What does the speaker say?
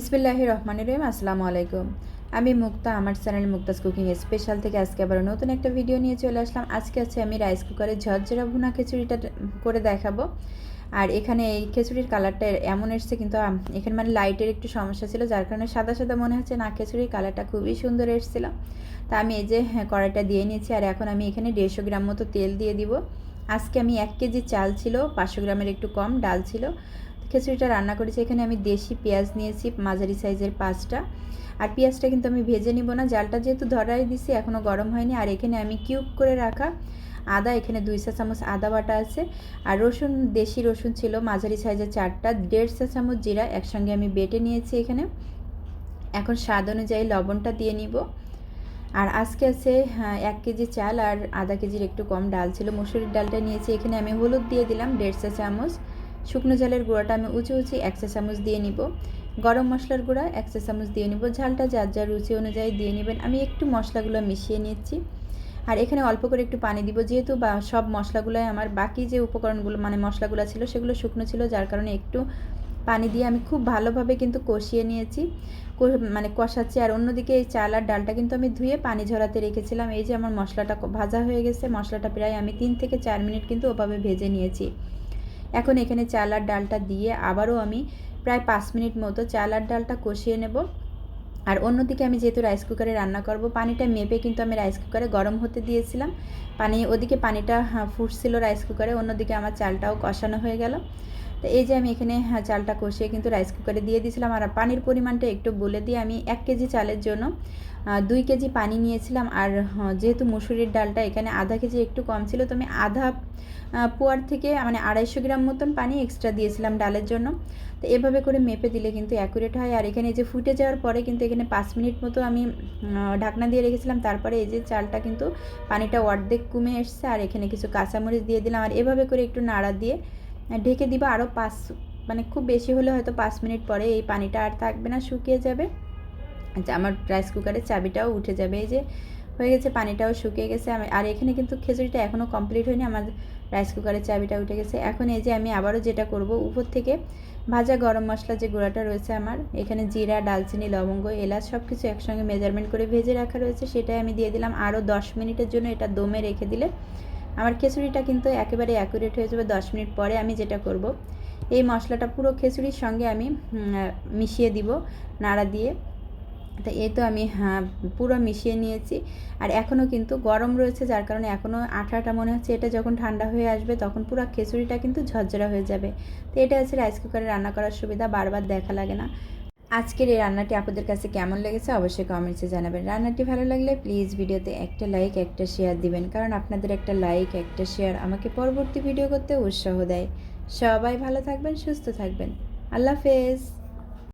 ইসমিল্লাহ রহমান রহিম আসসালামু আলাইকুম। আমি মুক্তা আমার চ্যানেল মুক্তাস কুকিং স্পেশাল থেকে আজকে আবার নতুন একটা ভিডিও নিয়ে চলে আসলাম। আজকে আছে আমি রাইস কুকারে ঝরঝরা ভুনা খিচুড়িটা করে দেখাবো। আর এখানে এই খিচুড়ির কালারটা এমন এসছে কিন্তু এখানে মানে লাইটের একটু সমস্যা ছিল যার কারণে সাদা সাদা মনে হচ্ছে না খিচুড়ির কালারটা খুবই সুন্দর এসেছিল। তা আমি এই যে হ্যাঁ, কড়াইটা দিয়ে নিয়েছি আর এখন আমি এখানে দেড়শো গ্রাম মতো তেল দিয়ে দিব। আজকে আমি এক কেজি চাল ছিল পাঁচশো গ্রামের একটু কম ডাল ছিল। খিচুড়িটা রান্না করেছি। এখানে আমি দেশি পেঁয়াজ নিয়েছি মাঝারি সাইজের পাঁচটা। আর পেঁয়াজটা কিন্তু আমি ভেজে নিব না। জালটা যেহেতু ধরাই দিছি এখনও গরম হয়নি। আর এখানে আমি কিউব করে রাখা আদা এখানে দুই চা চামচ আদা বাটা আছে। আর রসুন দেশি রসুন ছিল মাঝারি সাইজের চারটা দেড় চা চামচ জিরা একসঙ্গে আমি বেটে নিয়েছি এখানে। এখন স্বাদ অনুযায়ী লবণটা দিয়ে নিব। আর আজকে আছে হ্যাঁ, এক কেজি চাল আর আধা কেজির একটু কম ডাল ছিল। মুসুরির ডালটা নিয়েছি। এখানে আমি হলুদ দিয়ে দিলাম দেড় চা চামচ। শুকনো ঝালের গুঁড়াটা আমি উঁচু উঁচু এক চা চামচ দিয়ে নিব। গরম মশলার গুঁড়া এক চা চামচ দিয়ে নিব। ঝালটা যার যার রুচি অনুযায়ী দিয়ে নেবেন। আমি একটু মশলাগুলো মিশিয়ে নিচ্ছি। আর এখানে অল্প করে একটু পানি দিব যেহেতু বা সব মশলাগুলোই আমার বাকি যে উপকরণগুলো মানে মশলাগুলো ছিল সেগুলো শুকনো ছিল, যার কারণে একটু পানি দিয়ে আমি খুব ভালোভাবে কিন্তু কষিয়ে নিয়েছি। মানে কষাচ্ছি। আর অন্যদিকে এই চাল আর ডালটা কিন্তু আমি ধুয়ে পানি ঝরাতে রেখেছিলাম। এই যে আমার মশলাটা ভাজা হয়ে গেছে। মশলাটা প্রায় আমি তিন থেকে চার মিনিট কিন্তু ওভাবে ভেজে নিয়েছি। এখন এখানে চাল আর ডালটা দিয়ে আবারও আমি প্রায় পাঁচ মিনিট মতো চাল আর ডালটা কষিয়ে নেব। আর অন্যদিকে আমি যেহেতু রাইস কুকারে রান্না করব পানিটা মেপে কিন্তু আমি রাইস কুকারে গরম হতে দিয়েছিলাম। পানি ওদিকে পানিটা হ্যাঁ, ফুটছিল রাইস কুকারে অন্যদিকে আমার চালটাও কষানো হয়ে গেল। তো এই যে আমি এখানে হ্যাঁ, চালটা কষিয়ে কিন্তু রাইস কুকারে দিয়ে দিয়েছিলাম। আর পানির পরিমাণটা একটু বলে দিয়ে আমি এক কেজি চালের জন্য দুই কেজি পানি নিয়েছিলাম। আর যেহেতু মুসুরির ডালটা এখানে আধা কেজি একটু কম ছিল তো আমি আধা পোয়ার থেকে মানে আড়াইশো গ্রাম মতন পানি এক্সট্রা দিয়েছিলাম ডালের জন্য। তো এভাবে করে মেপে দিলে কিন্তু অ্যাকুরেট হয়। আর এখানে যে ফুটে যাওয়ার পরে কিন্তু এখানে পাঁচ মিনিট মতো আমি ঢাকনা দিয়ে রেখেছিলাম। তারপরে এই যে চালটা কিন্তু পানিটা অর্ধেক কমে এসছে। আর এখানে কিছু কাঁচামরিচ দিয়ে দিলাম। আর এভাবে করে একটু নাড়া দিয়ে ঢেকে দিব আরও পাঁচ মানে খুব বেশি হলে হয়তো পাঁচ মিনিট পরে এই পানিটা আর থাকবে না, শুকিয়ে যাবে। আচ্ছা আমার রাইস কুকারের চাবিটাও উঠে যাবে, এই যে হয়ে গেছে, পানিটাও শুকিয়ে গেছে। আমি, আর এখানে কিন্তু খিচুড়িটা এখনও কমপ্লিট হয়নি, আমার রাইস কুকারের চাবিটা উঠে গেছে। এখন এই যে আমি আবারও যেটা করব, উপর থেকে ভাজা গরম মশলা যে গুঁড়াটা রয়েছে আমার, এখানে জিরা, ডালচিনি, লবঙ্গ, এলাচ সব কিছু একসঙ্গে মেজারমেন্ট করে ভেজে রাখা রয়েছে। সেটাই আমি দিয়ে দিলাম। আরও দশ মিনিটের জন্য এটা দমে রেখে দিলে আমার খিচুড়িটা কিন্তু একেবারে অ্যাকুরেট হয়ে যাবে দশ মিনিট পরে আমি যেটা করব। এই মশলাটা পুরো খিচুড়ির সঙ্গে আমি মিশিয়ে দিব নাড়া দিয়ে। তো এই তো আমি হ্যাঁ পুরো মিশিয়ে নিয়েছি। আর এখনও কিন্তু গরম রয়েছে, যার কারণে এখনও আঠাটা মনে হচ্ছে এটা যখন ঠান্ডা হয়ে আসবে তখন পুরো খিচুড়িটা কিন্তু ঝরঝরা হয়ে যাবে। তো এটা হচ্ছে রাইস কুকারে রান্না করার সুবিধা, বারবার দেখা লাগে না। আজকের এই রান্নাটি আপনাদের কাছে কেমন লেগেছে অবশ্যই কমেন্টসে জানাবেন। রান্নাটি ভালো লাগলে প্লিজ ভিডিওতে একটা লাইক একটা শেয়ার দিবেন। কারণ আপনাদের একটা লাইক একটা শেয়ার আমাকে পরবর্তী ভিডিও করতে উৎসাহ দেয়। সবাই ভালো থাকবেন, সুস্থ থাকবেন। আল্লাহ হাফেজ।